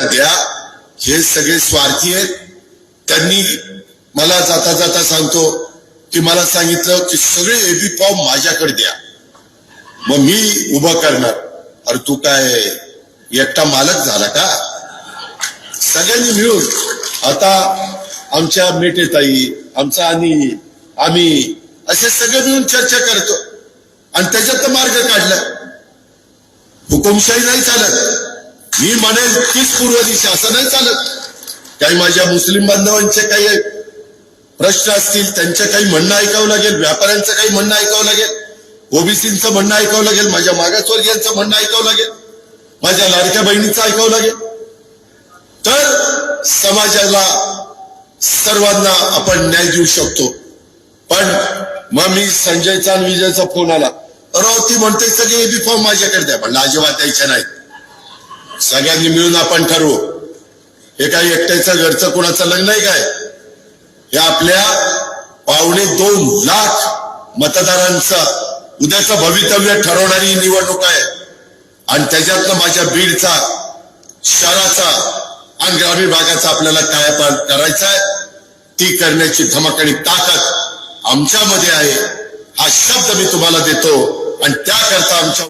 लोकांना द्या हे सगळे स्वार्थी आहेत. त्यांनी मला जाता जाता सांगतो की मला सांगितलं की सगळे एबी फॉर्म माझ्याकडे द्या. मग मी उभं करणार. अरे तू काय एकटा मालक झाला का? सगळ्यांनी मिळून. आता आमच्या मेटेताई आमचा आणि आम्ही असे सगळे मिळून चर्चा करतो. आणि त्याच्यात मार्ग काढला. हुकुमशाही नाही चालत. मी म्हणेल तीच पूर्व दिशा असं नाही चालत. काही माझ्या मुस्लिम बांधवांचे काही प्रश्न असतील त्यांचे काही म्हणणं ऐकावं लागेल व्यापाऱ्यांचं काही म्हणणं ऐकावं लागेल ओबीसीचं म्हणणं ऐकावं लागेल माझ्या मागासवर्गीयांचं म्हणणं ऐकावं लागेल माझ्या लाडक्या बहिणीचं ऐकावं लागेल. तर समाजाला सर्वांना आपण न्याय देऊ शकतो. पण मग मी संजयचा आणि विजयचा फोन आला. राव ती म्हणते सगळे बी फॉर्म माझ्याकडे द्या. पण अजिबात द्यायच्या नाहीत. सगळ्यांनी मिळून आपण ठरवू. हे काही एकट्याचं घरचं कोणाचं लग्न आहे काय? हे आपल्या पावणे दोन लाख मतदारांचं उद्याचं भवितव्य ठरवणारी निवडणूक आहे. आणि त्याच्यातनं माझ्या बीडचा शहराचा आणि ग्रामीण भागाचा आपल्याला काय करायचा आहे. ती करण्याची धमक आणि ताकद आमच्यामध्ये आहे. हा शब्द मी तुम्हाला देतो आणि त्याकरता आमच्या